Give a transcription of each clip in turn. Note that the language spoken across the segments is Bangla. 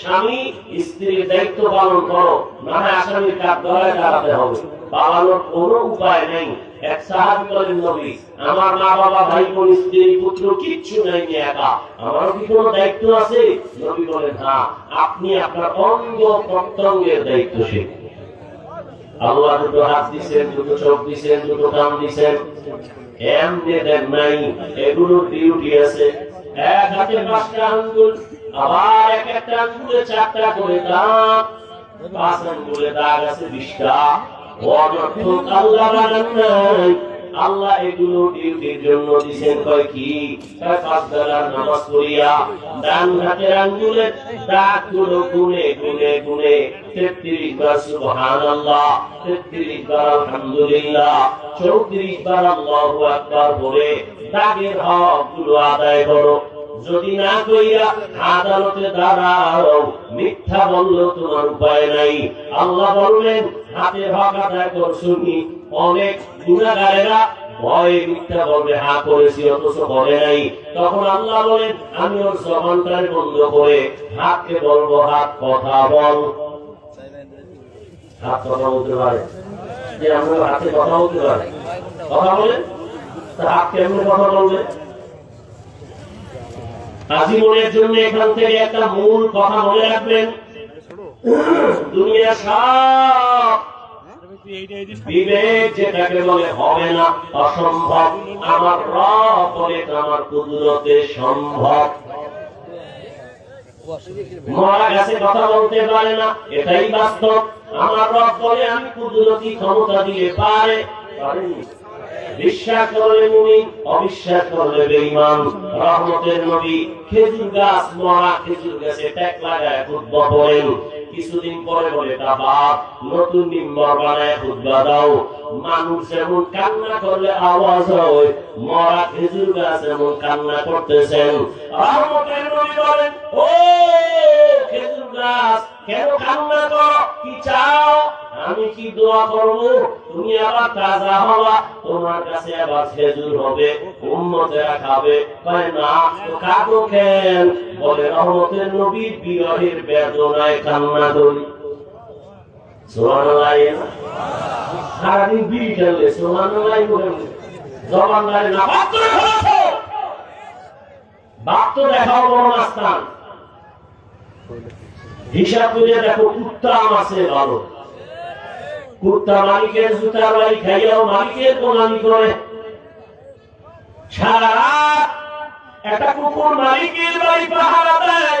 স্বামী স্ত্রীর দায়িত্ব পালন করো না হয় আসামির কাজ করায় দাঁড়াতে হবে। পালানোর কোনো উপায় নেই। এক বলেন, নবী, আমার মা বাবা ভাই বোন স্ত্রী, পুত্র কিচ্ছু নেই একা। আমারও কি কোনো দায়িত্ব আছে? নবী বলেন হ্যাঁ আপনি আপনার অঙ্গ প্রত্যঙ্গের দায়িত্বশীল আল্লাহ দুটো হাত দিছেন, দুটো চোখ দিছেন, দুটো কান দিছেন। এমনি দেন নাই এগুলোর ডিউটি আছে। আঙ্গুল আঙ্গুলে আঙ্গুলে আল্লাহ আল্লাহ এগুলো ডিউটির জন্য দিছেন কয় কি? নামাজ পড়িয়া ডান হাতের আঙ্গুলের দাগগুলো গুনে গুনে গুনে তেত্রিশ বার সুবহানাল্লাহ, তেত্রিশ বার আলহামদুলিল্লাহ, চৌত্রিশ বার আল্লাহু আকবার বলে দাগের হক আদায় করো। যদি না কইয়া আদালতে দাঁড়াও মিথ্যা বললেও তোমার উপায় নাই। আল্লাহ বললেন, হাতের হক আদায় করছুনি অনেক গুণাগারেরা বলবে বলেন হাত কথা বল। হাত কথা বলতে হাতে কথা বলতে কথা বলে? তা হাত জন্য এখান থেকে একটা মূল কথা মনে রাখবেন। দুনিয়া সব বিবেক যেটাকে বলে হবে না, অসম্ভব। আমার রব আমার কুদরতে সম্ভব। মরা গাছে কথা বলতে পারে না, এটাই বাস্তব। আমার রব আমি কুদরতি ক্ষমতা দিয়ে পারে পারেনি। বিশ্বাস করলে মুমিন, অবিশ্বাস করলে বেঈমান। রহমতের নবী খেজুর গাছ, মরা খেজুর গাছে ট্যাক লাগায় খুব পড়েন কিছুদিন পরে বলে বাপ, নতুন মিম্বর বানায় খুতবা দাও। মানুষ যেমন কান্না করলে আওয়াজ হয়, মরা খেজুর গাছ এমন কান্না করতেছেন। নবী ও খেজুর গাছ কেন কান্না কি চাও? আমি কি দোয়া করব? তুমি আবার তাজা হওয়া তোমার কাছে আবার খেজুর হবে, উম্মতেরা খাবে। কয়, না, তো খেন বলে, রহমতের নবীর বিরহের বেদনায় কান্না করি সুবহানাল্লাহ সারাদিন বিড়ি খেললে সুবহানাল্লাহ বলেন জবান গায়ে না বাপ তো দেখাও বাপ তো দেখাও বড় কুত্তা মালিকের জুতার বাড়ি খাইয়াও মালিকের গোলামি করে। সারা একটা কুকুর মালিকের বাড়ি পাহারা দেয়।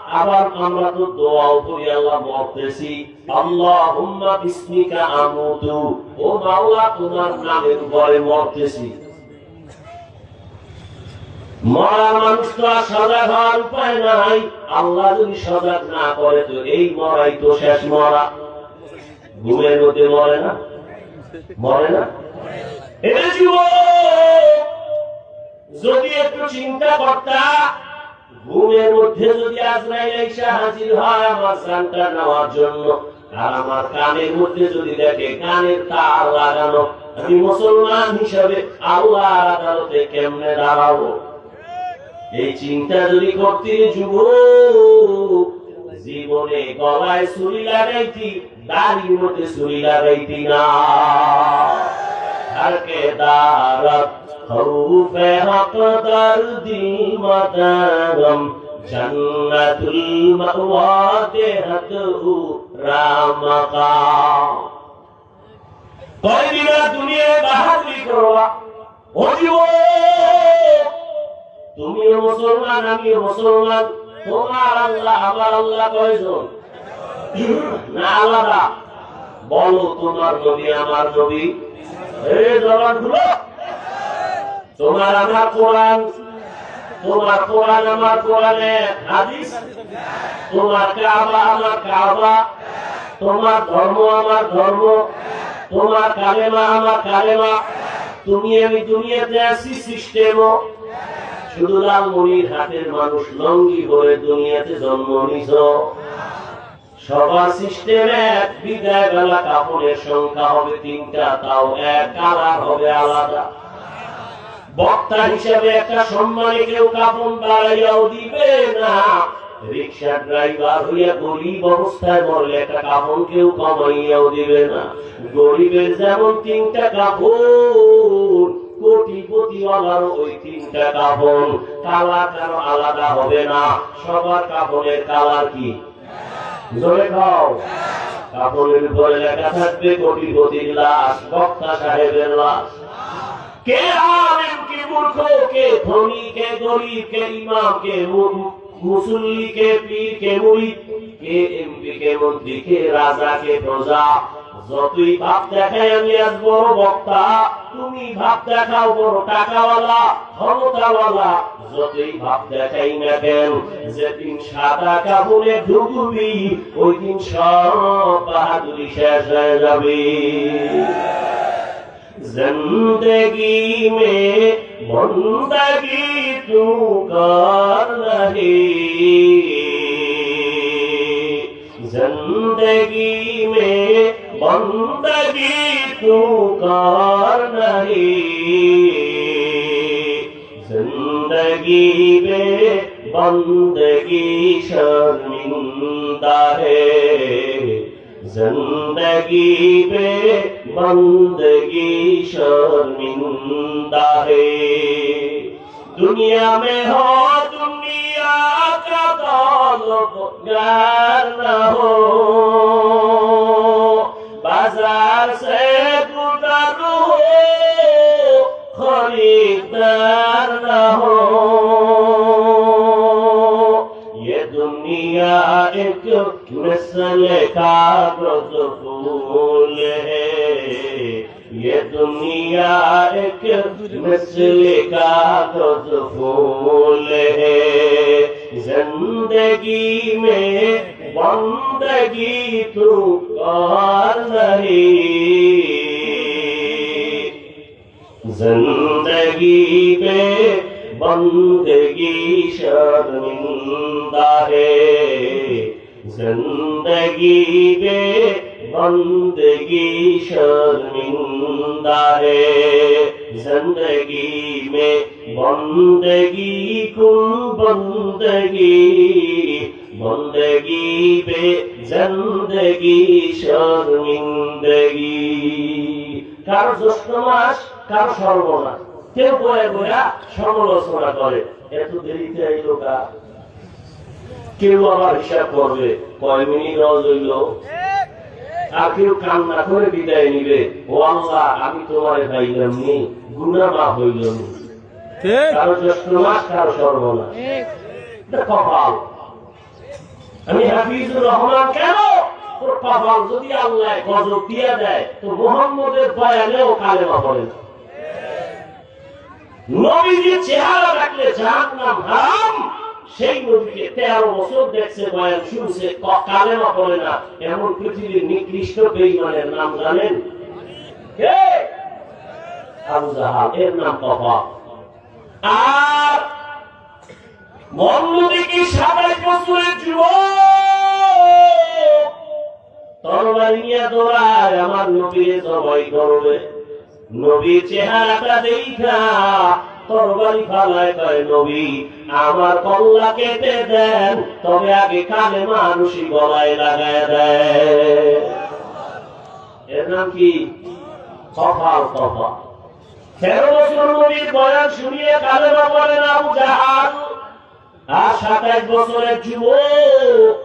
আবার আমরা তো দোয়াও করি, আল্লাহ মরতেছি আল্লাহ হুম্মা বিস্মিকা আমুতু। ও মাওলা তোমার নামের উপরে মরতেছি মরা মানুষ তো আর সজাগ হওয়ার উপায় নাই। আল্লাহ যদি সজাগ না করে, তো এই মরাই তো শেষ মরা। ঘুমের মধ্যে মরে না? মরে না? যদি একটু চিন্তা করতা ঘুমের মধ্যে যদি আজরাইল এসে হাজির হয় আমার জানটা নেওয়ার জন্য, আর আমার কানের মধ্যে যদি দেখে কানের তার লাগানো, আমি মুসলমান হিসাবে আল্লাহর আদালতে কেমনে দাঁড়াবো? এই চিন্তা যদি করতে যুব জীবনে গলায় ছুরি লাগাইতি, দাড়ির মধ্যে ছুরি লাগাইতি না। হরকে দারত خوف حق دردی مدرم جنت المأوى دهت رامقا কয়দিনা দুনিয়ায় বাহাদুরি ও যুবক, তুমিও মুসলমান আমিও মুসলমান তোমার আল্লাহ আমার আল্লাহ কয়জন না আলাদা বলো তোমার নবী আমার নবী এই জবান খুলো তোমার আমার কোরআন, তোমার কোরআন আমার কোরআনে হাদিস, তোমার কাবা আমার কাবা, তোমার ধর্ম আমার ধর্ম, তোমার কালেমা আমার কালেমা, তুমি আমি দুনিয়াতে আছি সিস্টেমও। শুধু লালমনির হাতের মানুষ লঙ্গি হয়ে দুনিয়াতে জন্ম নিছ। সবার সিস্টেমে বিদায় বেলা কাপড়ের সংখ্যা হবে তিনটা, তাও এক কালার হবে আলাদা। বক্তা হিসেবে একটা সম্মানে কেউ কাপড় বাড়াইয়াও দিবে না। রিক্সা ড্রাইভার হইয়া গরিব অবস্থায় মরলে একটা কাপড় কেউ কমাইয়াও দিবে না। গরিবের যেমন তিনটা কাপড় কোটিপতিওয়ালারও ওই তিনটা কালার আলাদা হবে না। সবার কাপড়ের কালার কি? জোরে খাও কাপড়ের উপরে লেখা থাকবে কোটিপতির লাশ, বক্তা সাহেবের লাশ। কে আলেম, কে মূর্খ, কে ধনী, কে গরিব, কে ইমাম, কে মুসল্লি, কে পীর, কে মুরিদ, কে এমপি, কে মন্ত্রী, কে রাজা, কে প্রজা। যতই ভাব দেখাই আমি আজ বড় বক্তা, তুমি ভাব দেখাও বড় টাকাওয়ালা, ক্ষমতাওয়ালা। যতই ভাব দেখাই না কেন, যেদিন সাদা কাপড়ে ঢুকবি, ওই দিন সব বাহাদুরি শেষ হয়ে যাবে। जिंदगी में बंदगी तू कर रही जिंदगी में बंदगी तू कर रही जिंदगी में बंदगी शर्मिंदा है जिंदगी में बंदगी शर्मिंदा है दुनिया में हो दुनिया का दौलतगार न हो बाजार से गुजर हो खरीदार न हो ये दुनिया एक मिसल का सुकून है। ये दुनिया एक मिसल का फूल है। ज़िंदगी में बंदगी तू বন্দগি জন্দগি শর্মিন্দগি মাস কেউ বয়ে বয়া সমালোচনা করে। এত দেরিতে এই লোকা। কেউ আবার হিসাব করবে কয় মিনিট কান্না করে বিদায় নিবে। ও আল্লাহ আমি তোমার পাইলাম নি গুণা হইল নি। কারও জ্যৈষ্ঠ মাস কারও সর্বনাশ। আমি হাফিজুর রহমান কেন? তোর কপাল যদি আল্লাহ গজব দিয়া দেয়, তো মোহাম্মদের বয়ানেও কালেমা না নবীজির চেহারা রাখলে জাহান নাম হারাম। সেই নবীকে তেরো বছর দেখছে, বয়ান শুনছে কালেমা পড়ে না। এমন পৃথিবীর নিকৃষ্ট বেইমানের নাম জানেন? আর মন্নদিকে সাতাশ বছরের যুবক। আমার নবীরে চেহারাটা দেখা কল্লা কেটে দেন, তবে আগে কানে মানুষই গলায় লাগায় দেয়। এর নাম কি? কপাল কপাল তেরো বছর নবীর বয়স শুনিয়ে কালেমা বলেন আবু জাহাল। আর সাতাশ বছরের যুবক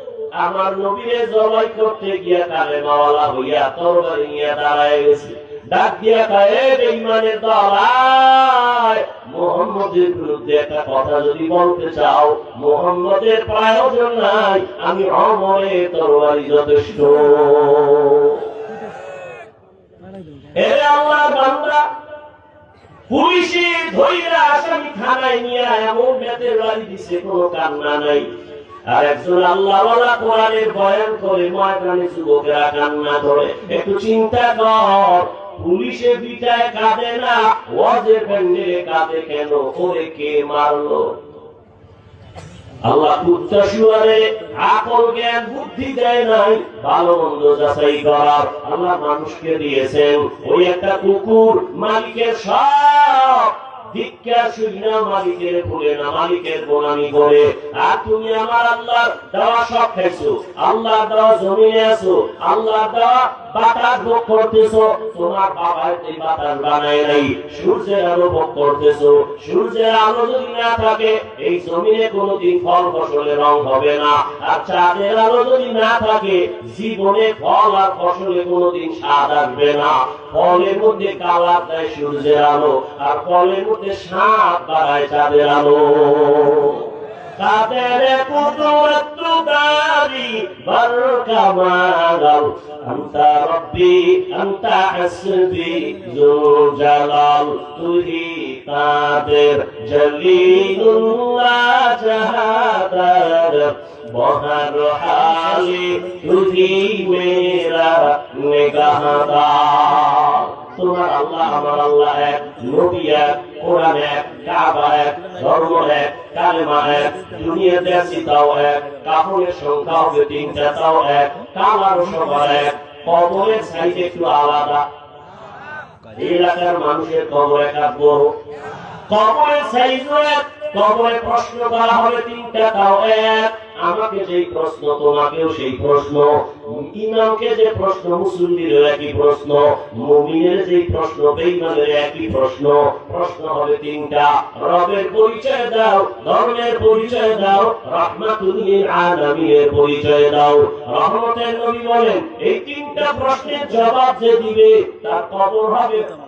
আমার নবীরে জবাই করতে গিয়া কালে মাওয়ালা হইয়া তরবারি নিয়ে দাঁড়ায় গেছে। ডাক দিয়া কয়ে বেঈমানের দলায় মোহাম্মদের বিরুদ্ধে একটা কথা যদি বলতে চাও মোহাম্মদের প্রয়োজন নাই আমি অমরে তরবারি যথেষ্ট। এরে আল্লাহর বান্দা পুলিশে ধৈরা আসামি থানায় নিয়ে এমন বেতের বাড়ি দিছে, কোনো কান্না নাই। আর একজন আল্লাহওয়ালা বয়ান করে, ময়দানে যুবকেরা কান্না ধরে। একটু চিন্তা কর, পুলিশে পিঠায় কাঁদে না ওয়াজের প্যান্ডেলে কাঁদে কেন? ওরে কে মারলো? আল্লাহ কুত্তা আকল জ্ঞান, বুদ্ধি দেয় নাই, ভালো মন্দ যাচাই করার আল্লাহ মানুষকে দিয়েছেন। ওই একটা কুকুর, মালিকের সব মালিকের ভুলে না, মালিকের গোলামি করে। আর তুমি আমার আল্লাহর দেওয়া সব খাইছো আল্লাহ দেওয়া জমিনে আছো আল্লাহ দেওয়া বাতাস ভোগ করতেছো, তোমার বাবা এই বাতাস বানায় নাই। সূর্যের আলো ভোগ করতেছো, সূর্যের আলো যদি না থাকে, এই জমিনে কোনোদিন ফল ফসলে রং হবে না। আর চাঁদের আলো যদি না থাকে, জীবনে ফল আর ফসলে কোনোদিন স্বাদ আসবে না। ফলের মধ্যে কালার দেয় সূর্যের আলো, আর ফলের মধ্যে স্বাদ বাড়ায় চাঁদের আলো। কাদের কুদরত দারি বর কামাল আন্তা রব্বি আন্তা হাসবি জুল জালাল তুহি কাদের জলিলুল্লাহ জাহাদার। বহর হালি তুহি মেরা নিগাহদার। তোমার আল্লাহ, আমার আল্লাহ এক নবী, এক ধর্ম দুনিয়াতে চিতাও তাও এক, কাপড়ের সংখ্যা হবে তিনটা তাও এক, কালার সবার এক কবরের সাইজ একটু আলাদা। এলাকার মানুষের কবর এক বড়। কবরের সাইজ কবরে প্রশ্ন করা হবে তিনটা, তাও এক। আমাকে যেই প্রশ্ন, তোমাকেও সেই প্রশ্ন। ইমামকে যে প্রশ্ন মুসলিমের একই প্রশ্ন। মুমিনের যেই প্রশ্ন বেইমানের একই প্রশ্ন। প্রশ্ন হবে তিনটা। রবের পরিচয় দাও, ধর্মের পরিচয় দাও রহমাতুল আলামিনের পরিচয় দাও। রহমতের নবী বলেন, এই তিনটা প্রশ্নের জবাব যে দিবে, তার কবর হবে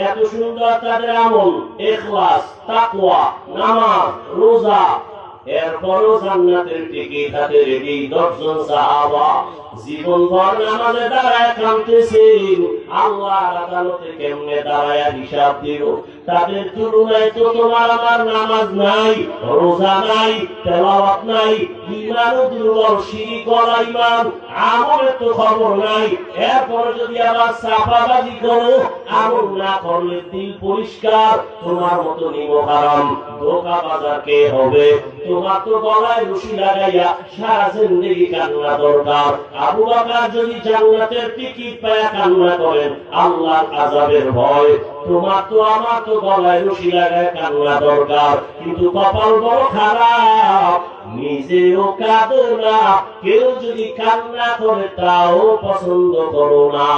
এত সুন্দর তাদের আমল এখলাস নামাজ রোজা এরপরও জান্নাতের সাহাবা জীবন ভর নামাজে দাঁড়ায় কাঁদতেছেন আল্লাহ আদালতে কেমনে দাঁড়ায় হিসাব দিব তাদের তুলনায় তো তোমার আমার নামাজ নাই, রোজা নাই, তেলাওয়াত নাই ইমানও দুর্বল শিরিক করা ইমান আমলের তো খবর নাই। এরপর যদি আবার সাফাবাজি করো, আমল না করলে দিল পরিষ্কার, তোমার মতো নিমো হারাম ধোকা বাজার কে হবে। তোমার তো গলায় রুশি লাগাইয়া সারা জিন্দগি কান্না দরকার। আবু বাকার যদি জান্নাতের টিকিট পায়া কান্না করেন, আল্লাহর আযাবের ভয়। তোমার তো আমার তো গলায় রশি লাগায় কান্না দরকার। কিন্তু কপাল বড় খারাপ, নিজেও কাঁদো না। কেউ যদি কান্না করে তাও পছন্দ করো না।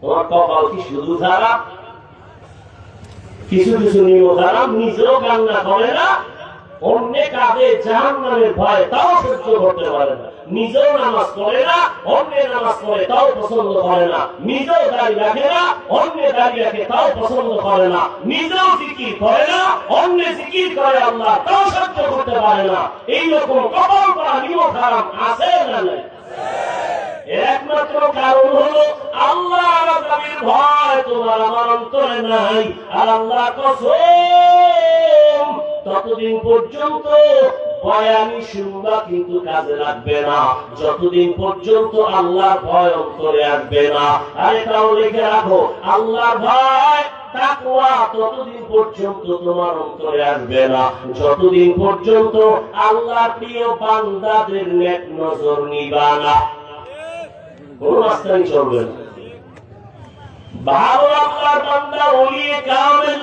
তোমার কপাল কি শুধু খারাপ? কিছু কিছু নিয়ম খারাপ নিজেও কান্না করে না। অন্য কাঁধে জাহান নামের ভয় তাও সহ্য করতে পারে না। নিজেও নামাজ পড়ে না, অন্য নামাজ পড়ে তাও পছন্দ করে না। নিজেও দাঁড়িয়ে রাখে না, অন্য দাঁড়িয়ে রাখে তাও পছন্দ করে না। নিজেও জিকির করে না, অন্য জিকির করে আল্লাহ, তাও সহ্য করতে পারে না। এইরকম কপাল করা নিয়ম খারাপ আছে না নাই? একমাত্র কারণ হলো, আল্লাহ ভয় তোমার, আমার অন্তরে নাই। আর আল্লাহ কসম, ততদিন পর্যন্ত বয়ানি শুনবা, কিন্তু কাজে লাগবে না। যতদিন পর্যন্ত আল্লাহর ভয় অন্তরে আসবে না। আর এটাও লিখে রাখো ভয় যতদিন পর্যন্ত প্রিয় বান্দাদের নেক নজর নিবা না। রাস্তায় চলবে না। ভালো আল্লাহর বান্দা ওলিয়ে কামেল।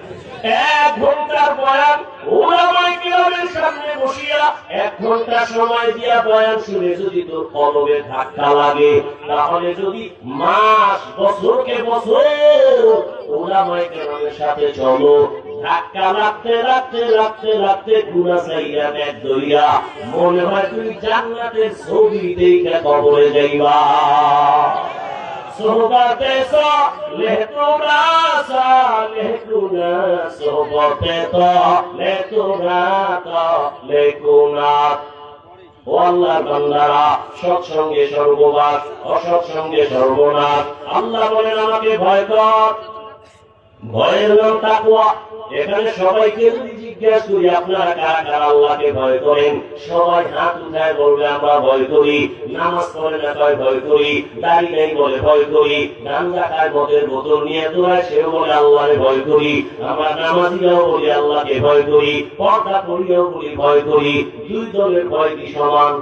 এক ঘণ্টার বয়ান সামনে বসিয়া এক ঘণ্টা সময় দিয়া বয়ান শুনে যদি তোর কলবে ধাক্কা লাগে, তাহলে যদি মাস, বছরকে বছর সাথে চলো। ধাক্কা লাগতে লাগতে লাগতে লাগতে চাইয়া দইয়া মনে হয় তুই জান্নাতের ছবি দেখে কবরে যাইবা। সোহবতে তো লেতুরা সা লেকুনা সোহবতে তো লেতুরা তো লেকুনা ও আল্লাহর বান্দারা, সৎসঙ্গে আল্লাহ বলেন, আমাকে ভয় কর। ভয়ের নাম তাকুয়া। এখানে সবাইকে যদি জিজ্ঞাসা করি, আপনারা কারা কারা আল্লাহকে ভয় করেন? সবাই হাত উঠায় বলবে, আমরা ভয় করি। নামাজ না ভয় করি। দাড়ি নেই বলে ভয় করি। বোতল নিয়ে সেও বলে ভয় করি। আমরা নামাজিরাও বলি, আল্লাহকে ভয় করি। পর্দা করিও বলি, ভয় করি। দুই দলের ভয় কি সমান?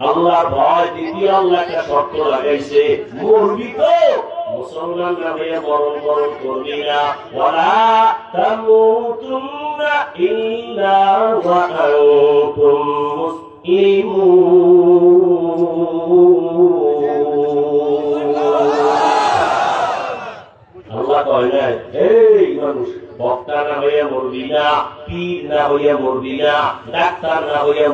আল্লাহ ভয় দ্বিতীয় আল্লাহ একটা শর্ত লাগাইছে, মরবি তো। মুসলমান নামে মরণ বরণ করবি মানুষ বক্তা না হইয়া মরবি না। পীর না হইয়া মরবি না ডাক্তার না হইয়া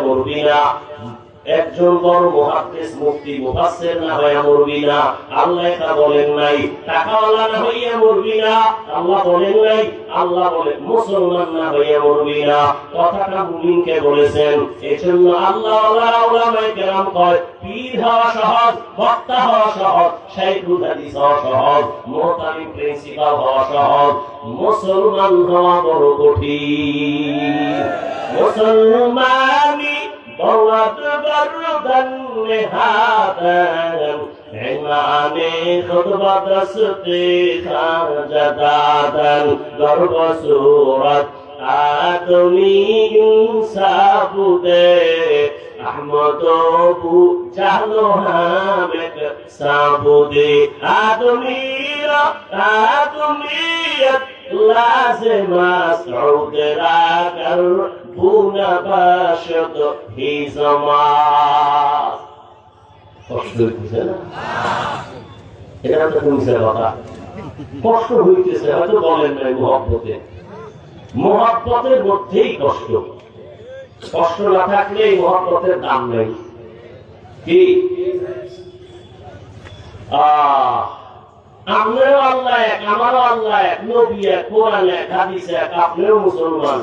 মরবি না একজন বড় মহাদেশ মুক্তি মুফাসসির না হইয়া মরবি না। আল্লাহ এটা বলেন নাই। টাকাওয়ালা না হইয়া মরবি না। আল্লাহ বলেন নাই, আল্লাহ বলেন মুসলমান না হইয়া মরবি না। কথাটা মুমিনকে বলেছেন। এজন্য আল্লাহ কেরাম কয়, পীর হওয়া সহজ, বক্তা হওয়া সহজ হওয়া সহজ প্রিন্সিপাল হওয়া সহজ। মুসলমান হওয়া বড় কঠিন। মুসলমানি ضوت بردا نهادا عماني خطبة صديقا جدادا ضرب سورة آدمي সাবুদে আহমদ বু জানো হামেক সাবুদে আদমিরা আদমিয়ত লাজমা সৌদরা কর কষ্ট হইতেছে না? হয়তো বলেন নাই মধ্যেই কষ্ট। কষ্ট না থাকলে দাম নেই। কি? আপনারও আল্লাহ এক, আমারও আল্লাহ এক, নবী এক, কোরআন এক, হাদিস এক, আপনিও মুসলমান।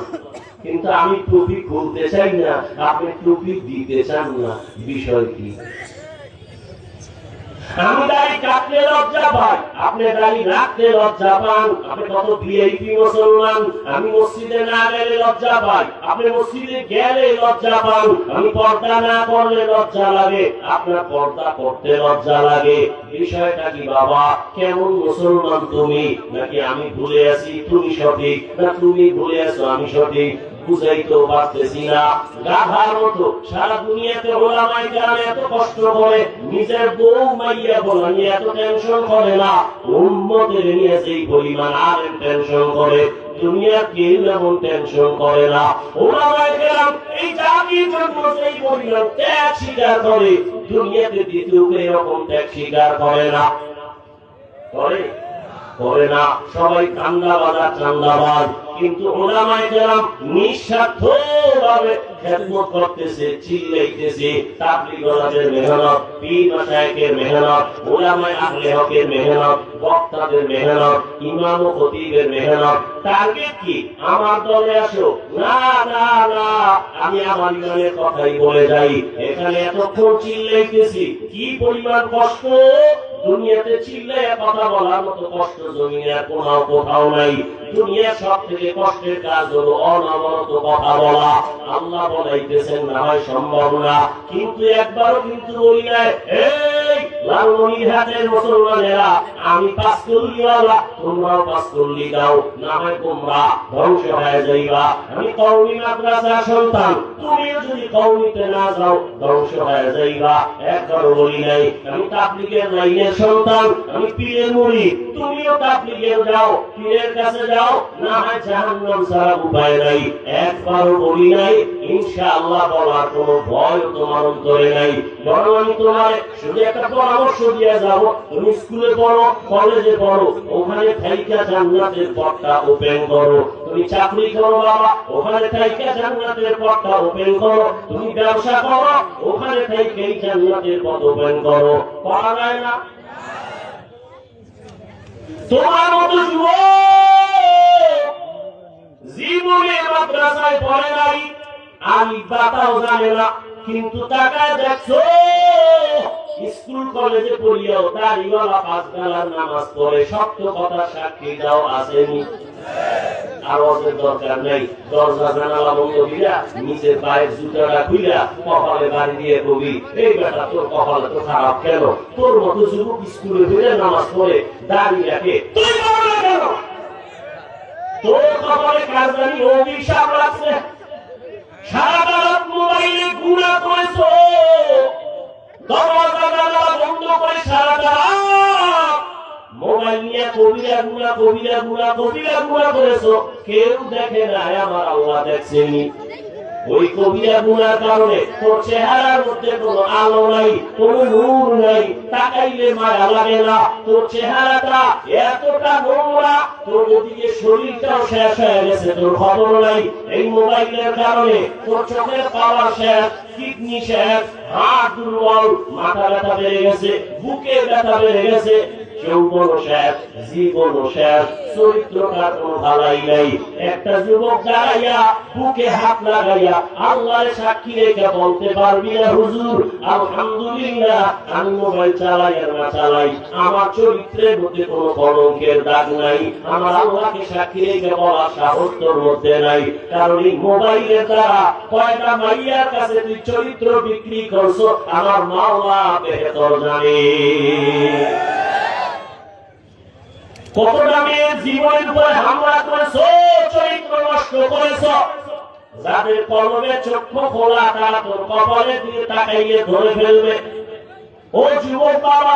কিন্তু আমি টুপি খুলতে চাই না, আপনি টুপি দিতে চান না, বিষয় কি? আমি বিষয়টা কি বাবা? কেমন মুসলমান তুমি? নাকি আমি ভুলে আছি? তুমি সঠিক? না তুমি ভুলে আছো, আমি সঠিক? বুঝাইতেও পারতেছি না। গাধার মতো সারা দুনিয়াতে ওলামাই কেরাম এত কষ্ট করে, নিজের বউ মাইয়া বলা নিয়ে এত টেনশন করে না। নিয়ে যেই পরিমাণ আর টেনশন করে দুনিয়া কেউ এমন টেনশন করে না। ওলামাই কেরাম এই সেই পরিমাণ ত্যাগ স্বীকার করে, দুনিয়াতে দ্বিতীয় এরকম ত্যাগ স্বীকার করে না। করে? করে না। সবাই চান্দাবাজ আর চান্দাবাজ। কিন্তু ওলামায়ে কেরাম নিঃস্বার্থ ভাবে খেদমত করতেছে চিল্লাইতেছে তাবলীগদের মেহনত, পীর মাশায়েখের মেহনত, ওলামায়ে আহলে হকের মেহনত, বক্তাদের মেহনত, ইমাম ও খতিবের মেহনত। টার্গেট কি? আমার দলে আসো। না না না। আমি আমার ইমানের কথাই বলে যাই। এখানে এতক্ষণ চিল্লাইতেছি। কি পরিমাণ কষ্ট? দুনিয়াতে চিল্লায় কথা বলার মতো কষ্ট জমিনে কোথাও কোথাও নাই। দুনিয়ার সব থেকে কষ্টের কাজ হলো অনবরত কথা বলা। আল্লাহ বলাইতেছেন না হয় কিন্তু একবারও কিন্তু বলি নাই এই লালমনিরহাটের মুসলমানেরা আমি পাঁচ করলিওয়ালা তোমরাও পাঁচ করলি দাও, না হয় তোমরা ধ্বংস হয়ে যাইবা। আমি কৌমি মাদ্রাসার সন্তান তুমিও যদি কৌমিতে না যাও ধ্বংস হয়ে যাইবা। একবারও বলি নাই, আমি তাবলিগের লাইনের সন্তান, আমি পীরের মুড়ি, তুমিও তাবলিগের যাও, পীরের কাছে যাও, না হয় জাহান্নাম ছাড়া উপায় নাই। একবারও বলি নাই, ইনশাআল্লাহ বলার কোনো ভয় তোমার অন্তরে নাই। বরং আমি তোমার শুধু একটা পরামর্শ দিয়ে যাব, তুমি স্কুলে পড়ো কলেজে পড়ো, ওখানে থাইকা জান্নাতের পথটা ওপেন করো। তুমি চাকরি করো বাবা, ওখানে থাইকা জান্নাতের পথটা ওপেন করো। তুমি ব্যবসা করো, ওখানে থাইকাই জান্নাতের পথ ওপেন করো। করা যায় না। তোমার মতো যুবক জীবনে মাদ্রাসায় পড়ে নাই। আমি বাতাও জানে না, কিন্তু টাকা দেখছ। স্কুল কলেজে পড়িয়াও দাড়িওয়ালা পাঁচ বেলার নামাজ পড়ে সত্য কথা সাক্ষী দাও আসেনি। তোর মতো স্কুলে নামাজ পড়ে কেন? সারা মোবাইলে গুণা করেছ জানালা বন্ধ করে সারা মোবাইল নিয়ে কবিরা গুড়া কবিরা গুণা কবিরা গুণা করেছ। কেউ দেখে নাই, আমার আল্লাহ দেখছেনি ওই কবিরা গুণার কারণে তোর চেহারার মধ্যে কোনো আলো নাই, কোনো নূর নাই। তাকাইলে মায়া লাগে না। তোর চেহারাটা এতটা নোংরা, তোর ওদিকে শরীরটাও শেষ হয়ে গেছে, তোর খবর নাই। এই মোবাইলের কারণে তোর চোখের পাওয়ার শেষ, কিডনি শেষ হাত দুর্বল, মাথা ব্যথা বেড়ে গেছে, বুকে ব্যথা বেড়ে গেছে। একটা যুবক দাঁড়াইয়া বুকে হাত লাগাইয়া সাক্ষী রেখে বলতে পারবি না, হুজুর। আলহামদুলিল্লাহ, আমি মোবাইল চালাই আর না চালাই। আমার চরিত্রের মধ্যে কোনো কলঙ্কের দাগ নাই। আমার আল্লাহকে সাক্ষী রেখে তোর মধ্যে নাই। কারণ এই মোবাইলের দ্বারা মাইয়ার কাছে তুই চরিত্র বিক্রি করছ, আমার মাওলা বেহতর জানে। কতটা মেয়ের জীবনের উপরে হামলা করেছ চরিত্র করেছ? যাদের কলমে চক্ষু খোলা, তারা তোর কপালে দিয়ে তাকাইয়ে ধরে ফেলবে। ও যুবক বাবা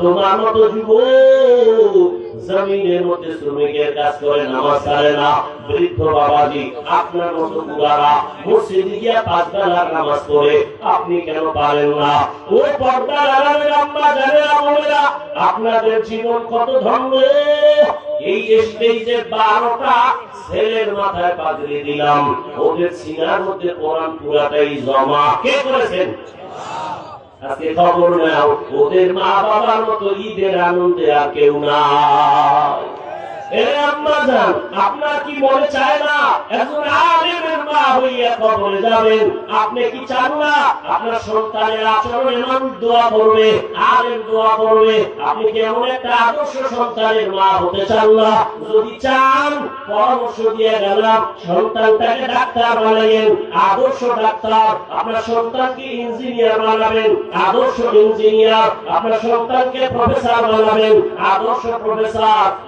তোমার মতো জমিনের মধ্যে শ্রমিকের কাজ করে নামাজ না। বৃদ্ধ বাবাজি, আপনার মতো গিয়া পাঁচ বেলার নামাজ আপনি কেন পারেন না? ও পর্দার আপনাদের জীবন কত ধন্য। এই স্টেজে বারোটা ছেলের মাথায় পাগড়ি দিলাম। ওদের সিনার মধ্যে কোরআন পুরাটাই জমা। কে করেছেন? ওদের মা বাবার মতো ঈদের আনন্দে আর কেউ জান আপনার কি মনে চায় না? একজন আলেমের মা কি যদি চান, পরামর্শ দিয়ে গেলাম, সন্তানটাকে ডাক্তার বানাইয়েন। আদর্শ ডাক্তার, আপনার সন্তানকে ইঞ্জিনিয়ার বানাবেন। আদর্শ ইঞ্জিনিয়ার, আপনার সন্তানকে প্রফেসর বানাবেন। আদর্শ প্রফেসর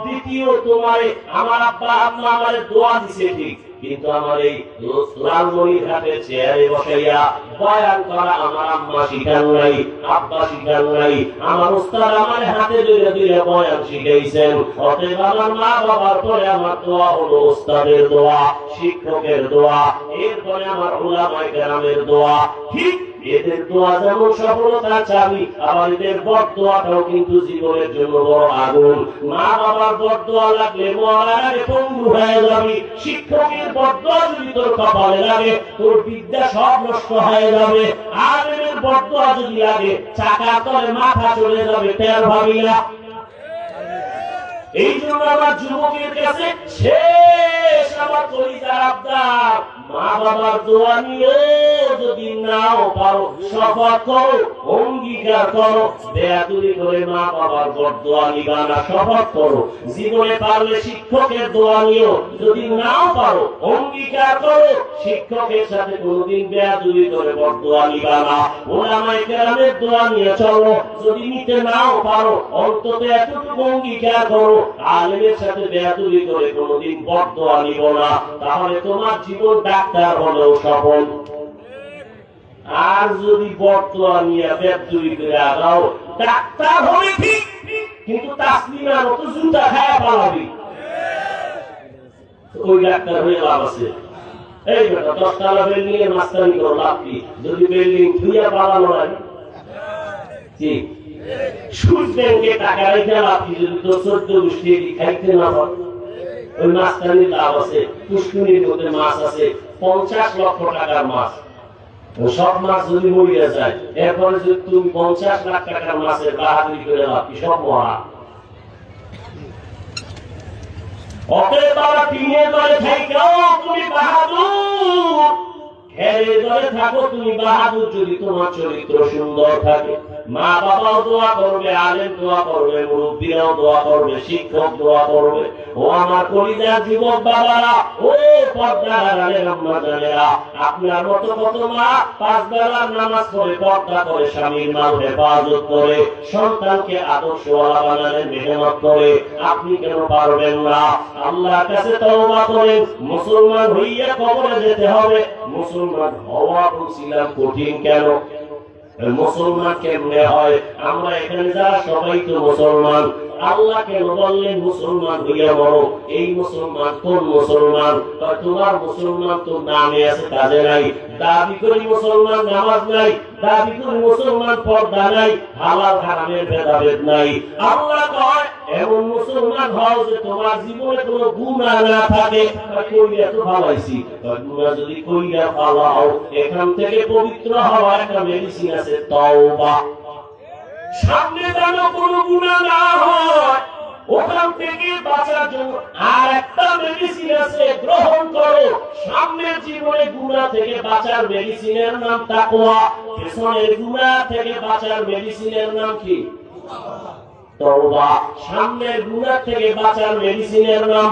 দ্বিতীয় তোমার আমার আব্বা, আম্মা আমার দোয়া দিছে ঠিক। কিন্তু আমার এই লালমনির হাতে চেয়ারে বসাইয়া বয়ান করা আমার আম্মা শিখান নাই, আব্বা শিখান নাই। আমার আমার হাতে ধরে ধরে বয়ান শিখাইছেন। অতএব আমার মা বাবার পরে আমার দোয়া হলো উস্তাদের দোয়া, শিক্ষকের দোয়া, এরপরে আমার ওলামাই গ্রামের দোয়া। ঠিক এদের দোয়া যেমন সফলতা চাবি আবার এদের বদ কিন্তু জীবনের জন্য বড় আগুন। মা বাবার বদ লাগলে মহারাজে পঙ্গু হয়ে যাবি, শিক্ষকের বদ যদি তোর কপালে লাগে, তোর বিদ্যা সব নষ্ট হয়ে যাবে। আলেমের বদ দোয়া যদি লাগে চাকা তলে মাথা চলে যাবে, তেল ভাবি না এই জন্য আমার যুবকের কাছে শেষ আমার কলিজার আবদার। মা বাবার দোয়া নিয়ে যদি নাও পারো করো, অঙ্গীকার করো মা বাবার শপথ করো। জীবনে পারলে শিক্ষকের দোয়া যদি নাও পারো, অঙ্গীকার করো, শিক্ষকের সাথে বেয়াদুরি কেরামের দোয়া নিয়ে চলো, যদি নিতে নাও পারো, অন্তত এতটুকু অঙ্গীকার করো, আলেমের সাথে বেয়াদুরি করে কোনোদিন বরদোয়া নিব না। তাহলে তোমার জীবন ডাক্তার হলেও সফল। আর যদি বর্তমান নিয়ে ডাক্তার হবে ঠিক, কিন্তু তাসলিমার মতো জুতা খায়া পালাবি। ওই ডাক্তার হয়ে লাভ আছে। এই বেটা দশতলা বিল্ডিং এর মাস্টারি করো লাভ কি? যদি বিল্ডিং ধুইয়া পালানো লাগে ঠিক সুদ ব্যাংকে টাকা রেখে লাভ কি? যদি তোর চোদ্দ গোষ্ঠী খাইতে না পারে ওই আছে মধ্যে মাছ আছে, পঞ্চাশ লক্ষ টাকার মাছ। সব মাছ যদি মরিয়া যায়, এরপরে যদি তুমি পঞ্চাশ লাখ টাকার মাছের বাহাদুরি করে কি সব থাকো, তুমি বাহাদুর, যদি তোমার চরিত্র সুন্দর থাকে। মা বাবাও দোয়া করবে, আলেম দোয়া করবে, মুরব্বীরাও দোয়া করবে, শিক্ষক দোয়া করবে। ও আমার কলিজার যুবক বাবারা, ও আপনার মা পাঁচ বেলার নামাজ পর্দা করে, স্বামীর হেফাজত করে, সন্তানকে বানানোর মেহনত করে। আপনি কেন পারবেন না? আল্লাহর কাছে তওবা করে, মুসলমান হইয়া কবরে যেতে হবে। মুসলমান হওয়া বলছিলাম কঠিন কেন? মুসলমান কেমনে হয় আমরা এখানে যা, সবাই তো মুসলমান। আল্লাহ কেন বললেন মুসলমান হইয়া বড় এই মুসলমান কোন মুসলমান? তোমার মুসলমান তো নামে আছে কাজে নাই। দাবি করি মুসলমান নামাজ নাই। দাবি করি মুসলমান পর্দা নাই, হালাল হারামের ভেদাভেদ নাই। আল্লাহ কয়, এমন মুসলমান হও যে তোমার জীবনে কোনো গুণা না থাকে। কইরা তো ভালাইছি। গুণা যদি কইরা ফালাও এখান থেকে পবিত্র হওয়া একটা মেডিসিন আছে তওবা। সামনে যেন কোনো গুণা না হয় ওখান থেকে বাঁচার জন্য আর একটা মেডিসিন আছে, গ্রহণ করো। সামনের জীবনে গুণা থেকে বাঁচার মেডিসিনের নাম পেছনের গুণা থেকে বাঁচার মেডিসিনের নাম কি? তওবা। সামনের গুণা থেকে বাঁচার মেডিসিনের নাম